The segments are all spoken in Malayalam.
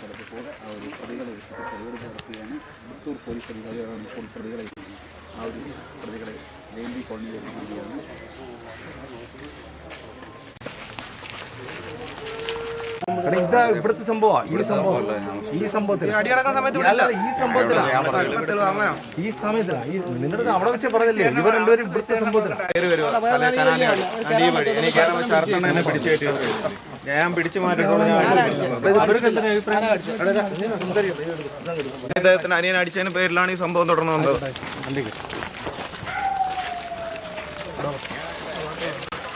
പ്രതികളെ തെളിവെടുപ്പ് നടത്തുകയാണ് പുത്തൂർ പോലീസ് അധികാരികളാണ് ഇപ്പോൾ പ്രതികളെ ആ ഒരു പ്രതികളെ കോളനിയിലേക്ക് നൽകുകയാണ് ഇതാ ഇവിടുത്തെ സംഭവം ഈ സംഭവം ഈ സംഭവത്തിൽ അല്ല, ഈ സംഭവത്തിലാ ഈ സമയത്തിലാ. ഈ നിങ്ങളുടെ അവിടെ വെച്ച് പറഞ്ഞില്ലേ? ഇവർ രണ്ടുപേരും ഇവിടുത്തെ സംഭവത്തിലാണ് ഞാൻ പിടിച്ചു മാറ്റിയിട്ടുള്ള അദ്ദേഹത്തിന് അനിയൻ അടിച്ചതിന് പേരിലാണ് ഈ സംഭവം തുടർന്നത് വന്നത്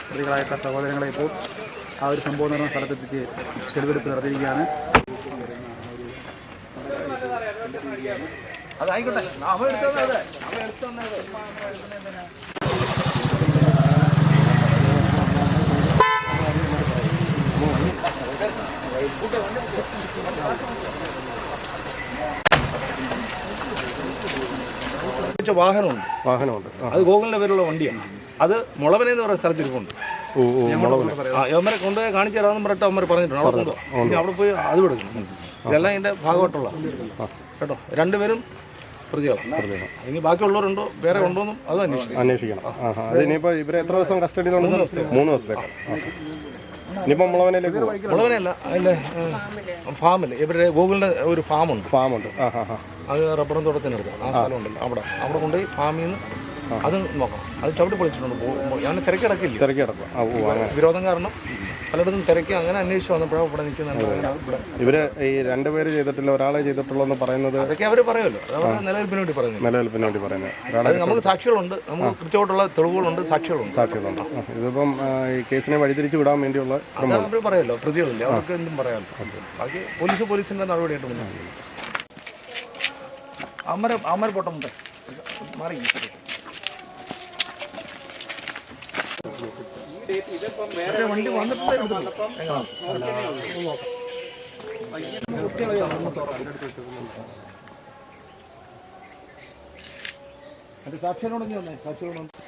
പ്രതികളായ സഹോദരങ്ങളെ ഇപ്പോൾ ആ ഒരു സംഭവം നടന്ന സ്ഥലത്തെത്തിച്ച് തെളിവെടുപ്പ് നടത്തിയിരിക്കുകയാണ്. അതായിക്കോട്ടെ അവ എടുത്തത് അതെ. അവ എടുത്തത് വാഹനമുണ്ട്. വാഹനമുണ്ട്. അത് ഗോകുലിന്റെ പേരുള്ള വണ്ടിയാണ്. അത് മുളവനെ എന്ന് പറയുന്ന സ്ഥലത്ത് ഇരിപ്പുണ്ട്. യവന്മാരെ കൊണ്ടുപോയി കാണിച്ചു തരാമെന്ന് പറഞ്ഞിട്ട് അവന്മാർ പറഞ്ഞിട്ടുണ്ട്. അവിടെ കൊണ്ടുപോകാം അവിടെ പോയി അത് കൊടുക്കും. ഇതെല്ലാം ഇതിന്റെ ഭാഗമായിട്ടുള്ള. കേട്ടോ? രണ്ടുപേരും പ്രതികളാണ്. ഇനി ബാക്കിയുള്ളവരുണ്ടോ? വേറെ ഉണ്ടോന്നും അത് അന്വേഷിക്കണം. അന്വേഷിക്കണം. ഇവരെ എത്ര ദിവസം കസ്റ്റഡിയിലുണ്ട് മൂന്ന് ദിവസത്തേക്ക്. ഇനിയിപ്പോൾ മുളവനയിലേക്ക് പോകും അല്ലേ? അതിന്റെ ഫാമിൽ ഇവരുടെ ഗൂഗിളിന്റെ ഒരു ഫാമുണ്ട്. ഫാമുണ്ട്. ആ ഹാ ആ അത് റബ്ബറും തോട്ടത്തിനടുത്ത്. ആ സ്ഥലമുണ്ടല്ലോ. അവിടെ. അവിടെ കൊണ്ടുപോയി ഫാമിൽ നിന്ന് അത് നോക്കാം. അത് ചവിട്ടി പൊളിച്ചിട്ടുണ്ട്. ഞാൻ തിരക്കിടക്കില്ല? തിരക്കിടക്കും. ആ ഓ അങ്ങനെ. വിരോധം കാരണം പലയിടത്തും തിരക്കി അങ്ങനെ അന്വേഷിച്ച് വന്നപ്പോഴാണ് ഇവിടെ നിൽക്കുന്നുണ്ട് ഇവിടെ ഇവർ ഈ രണ്ടുപേര് ചെയ്തിട്ടില്ല ഒരാളെ ചെയ്തിട്ടുള്ളൂ എന്ന് പറയുന്നത് അതൊക്കെ അവർ പറയുമല്ലോ. നിലനിൽപ്പിന് വേണ്ടി പറയുന്നത്. നിലനിൽപ്പിന് വേണ്ടി പറയുന്നത്. അത് നമുക്ക് സാക്ഷികളുണ്ട്. നമുക്ക് കൃത്യമായിട്ടുള്ള തെളിവുകളുണ്ട് സാക്ഷികളുണ്ട്. സാക്ഷികളുണ്ട്. ഇതിപ്പം ഈ കേസിനെ വഴിതിരിച്ചു വിടാൻ വേണ്ടിയുള്ള അത് അവർ പറയുമല്ലോ. പ്രതികളില്ലേ? അവർക്ക് എന്തും പറയാമല്ലോ. ബാക്കി പോലീസ് പോലീസിന്റെ നടപടിയായിട്ട് മുന്നോട്ട് അമര അമര പൊട്ടമുണ്ട് മാറി. വണ്ടി വന്നിട്ടുണ്ട് എടുത്തിട്ടുണ്ട്. എങ്ങനെയാണ്?